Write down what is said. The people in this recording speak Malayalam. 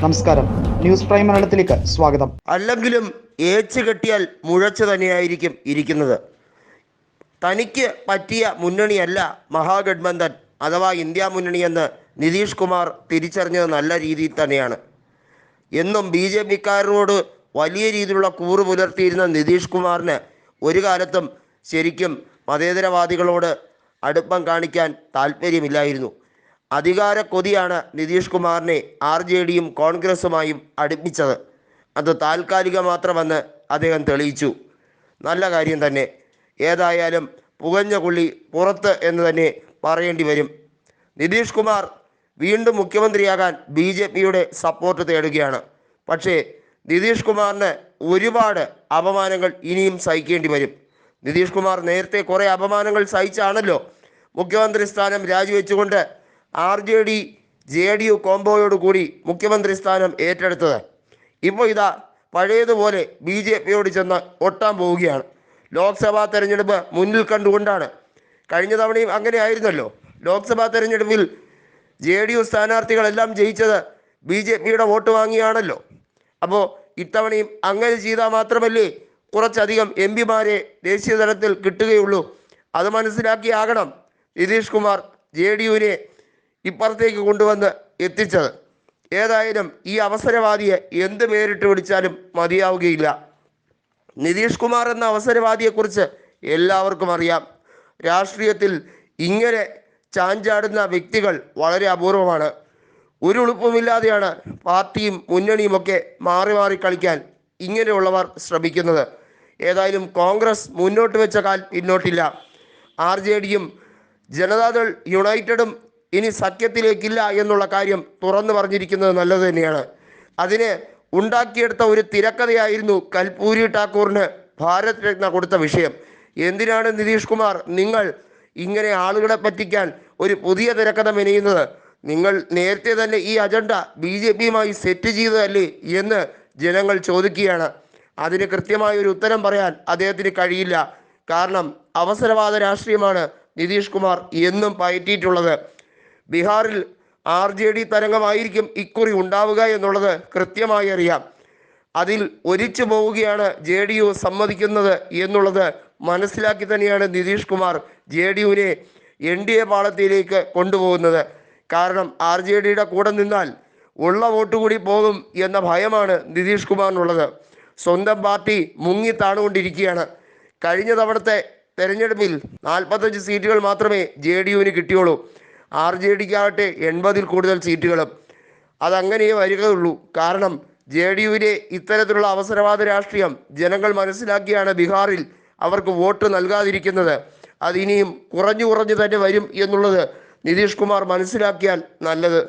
നമസ്കാരം. ന്യൂസ് പ്രൈം മലയാളത്തിലേക്ക് സ്വാഗതം. അല്ലെങ്കിലും ഏച്ച് കെട്ടിയാൽ മുഴച്ചു തന്നെയായിരിക്കും ഇരിക്കുന്നത്. തനിക്ക് പറ്റിയ മുന്നണിയല്ല മഹാഗഡ്ബന്ധൻ അഥവാ ഇന്ത്യ മുന്നണി എന്ന് നിതീഷ് കുമാർ തിരിച്ചറിഞ്ഞത് നല്ല രീതിയിൽ തന്നെയാണ്. എന്നും ബി ജെ പിക്കാരനോട് വലിയ രീതിയിലുള്ള കൂറ് പുലർത്തിയിരുന്ന നിതീഷ് കുമാറിന് ഒരു കാലത്തും ശരിക്കും മതേതരവാദികളോട് അടുപ്പം കാണിക്കാൻ താല്പര്യമില്ലായിരുന്നു. അധികാര കൊതിയാണ് നിതീഷ് കുമാറിനെ ആർ ജെ ഡിയും കോൺഗ്രസുമായും അടുപ്പിച്ചത്. അത് താൽക്കാലിക മാത്രമെന്ന് അദ്ദേഹം തെളിയിച്ചു. നല്ല കാര്യം തന്നെ. ഏതായാലും പുകഞ്ഞ കുള്ളി പുറത്ത് എന്ന് തന്നെ പറയേണ്ടി വരും. നിതീഷ് കുമാർ വീണ്ടും മുഖ്യമന്ത്രിയാകാൻ ബി ജെ പിയുടെ സപ്പോർട്ട് തേടുകയാണ്. പക്ഷേ നിതീഷ് കുമാറിന് ഒരുപാട് അപമാനങ്ങൾ ഇനിയും സഹിക്കേണ്ടി വരും. നിതീഷ് കുമാർ നേരത്തെ കുറേ അപമാനങ്ങൾ സഹിച്ചാണല്ലോ മുഖ്യമന്ത്രി സ്ഥാനം രാജിവെച്ചുകൊണ്ട് R J D J D U കോംബോയോട് കൂടി മുഖ്യമന്ത്രി സ്ഥാനം ഏറ്റെടുത്തത്. ഇപ്പോൾ ഇതാ പഴയതുപോലെ ബി ജെ പിയോട് ചെന്ന് ഒട്ടാൻ പോവുകയാണ്. ലോക്സഭാ തെരഞ്ഞെടുപ്പ് മുന്നിൽ കണ്ടുകൊണ്ടാണ്. കഴിഞ്ഞ തവണയും അങ്ങനെ ആയിരുന്നല്ലോ. ലോക്സഭാ തെരഞ്ഞെടുപ്പിൽ ജെ ഡി യു സ്ഥാനാർത്ഥികളെല്ലാം ജയിച്ചത് ബി ജെ പിയുടെ വോട്ട് വാങ്ങിയാണല്ലോ. അപ്പോൾ ഇത്തവണയും അങ്ങനെ ചെയ്താൽ മാത്രമല്ലേ കുറച്ചധികം എം പിമാരെ ദേശീയ തലത്തിൽ കിട്ടുകയുള്ളൂ. അത് മനസ്സിലാക്കിയാകണം. നിതീഷ് കുമാർ ജെ ഡി യുവിനെ ഇപ്പുറത്തേക്ക് കൊണ്ടുവന്ന് എത്തിച്ചത്. ഏതായാലും ഈ അവസരവാദിയെ എന്ത് പേരിട്ട് വിളിച്ചാലും മതിയാവുകയില്ല. നിതീഷ് കുമാർ എന്ന അവസരവാദിയെക്കുറിച്ച് എല്ലാവർക്കും അറിയാം. രാഷ്ട്രീയത്തിൽ ഇങ്ങനെ ചാഞ്ചാടുന്ന വ്യക്തികൾ വളരെ അപൂർവമാണ്. ഒരു ഉളുപ്പുമില്ലാതെയാണ് പാർട്ടിയും മുന്നണിയുമൊക്കെ മാറി മാറി കളിക്കാൻ ഇങ്ങനെയുള്ളവർ ശ്രമിക്കുന്നത്. ഏതായാലും കോൺഗ്രസ് മുന്നോട്ട് വെച്ച കാൽ പിന്നോട്ടില്ല. ആർ ജെ ഡിയും ജനതാദൾ യുണൈറ്റഡും ഇനി സത്യത്തിലേക്കില്ല എന്നുള്ള കാര്യം തുറന്നു പറഞ്ഞിരിക്കുന്നത് നല്ലത് തന്നെയാണ്. അതിന് ഉണ്ടാക്കിയെടുത്ത ഒരു തിരക്കഥയായിരുന്നു കൽപൂരി ഠാക്കൂറിന് ഭാരത് രത്ന കൊടുത്ത വിഷയം. എന്തിനാണ് നിതീഷ് കുമാർ നിങ്ങൾ ഇങ്ങനെ ആളുകളെ പറ്റിക്കാൻ ഒരു പുതിയ തിരക്കഥ മെനയുന്നത്? നിങ്ങൾ നേരത്തെ തന്നെ ഈ അജണ്ട ബി ജെ പിയുമായി സെറ്റ് ചെയ്തതല്ലേ എന്ന് ജനങ്ങൾ ചോദിക്കുകയാണ്. അതിന് കൃത്യമായ ഒരു ഉത്തരം പറയാൻ അദ്ദേഹത്തിന് കഴിയില്ല. കാരണം അവസരവാദ രാഷ്ട്രീയമാണ് നിതീഷ് കുമാർ എന്നും പയറ്റിയിട്ടുള്ളത്. ബീഹാറിൽ ആർ ജെ ഡി തരംഗമായിരിക്കും ഇക്കുറി ഉണ്ടാവുക എന്നുള്ളത് കൃത്യമായി അറിയാം. അതിൽ ഒലിച്ചു പോവുകയാണ് ജെ ഡി യു സമ്മതിക്കുന്നത് എന്നുള്ളത് മനസ്സിലാക്കി തന്നെയാണ് നിതീഷ് കുമാർ ജെ ഡി യുവിനെ എൻ ഡി എ പാളത്തിലേക്ക് കൊണ്ടുപോകുന്നത്. കാരണം ആർ ജെ ഡിയുടെ കൂടെ നിന്നാൽ ഉള്ള വോട്ട് കൂടി പോകും എന്ന ഭയമാണ് നിതീഷ് കുമാറിനുള്ളത്. സ്വന്തം പാർട്ടി മുങ്ങി താണുകൊണ്ടിരിക്കുകയാണ്. കഴിഞ്ഞ തവണത്തെ തെരഞ്ഞെടുപ്പിൽ നാൽപ്പത്തഞ്ച് സീറ്റുകൾ മാത്രമേ ജെ ഡി യുവിന് കിട്ടിയുള്ളൂ. ആർ ജെ ഡിക്കാകട്ടെ എൺപതിൽ കൂടുതൽ സീറ്റുകളും. അതങ്ങനെയേ വരികയുള്ളൂ കാരണം ജെ ഡി യുവിലെ ഇത്തരത്തിലുള്ള അവസരവാദ രാഷ്ട്രീയം ജനങ്ങൾ മനസ്സിലാക്കിയാണ് ബീഹാറിൽ അവർക്ക് വോട്ട് നൽകാതിരിക്കുന്നത്. അതിനിയും കുറഞ്ഞു കുറഞ്ഞു തന്നെ വരും എന്നുള്ളത് നിതീഷ് കുമാർ മനസ്സിലാക്കിയാൽ നല്ലത്.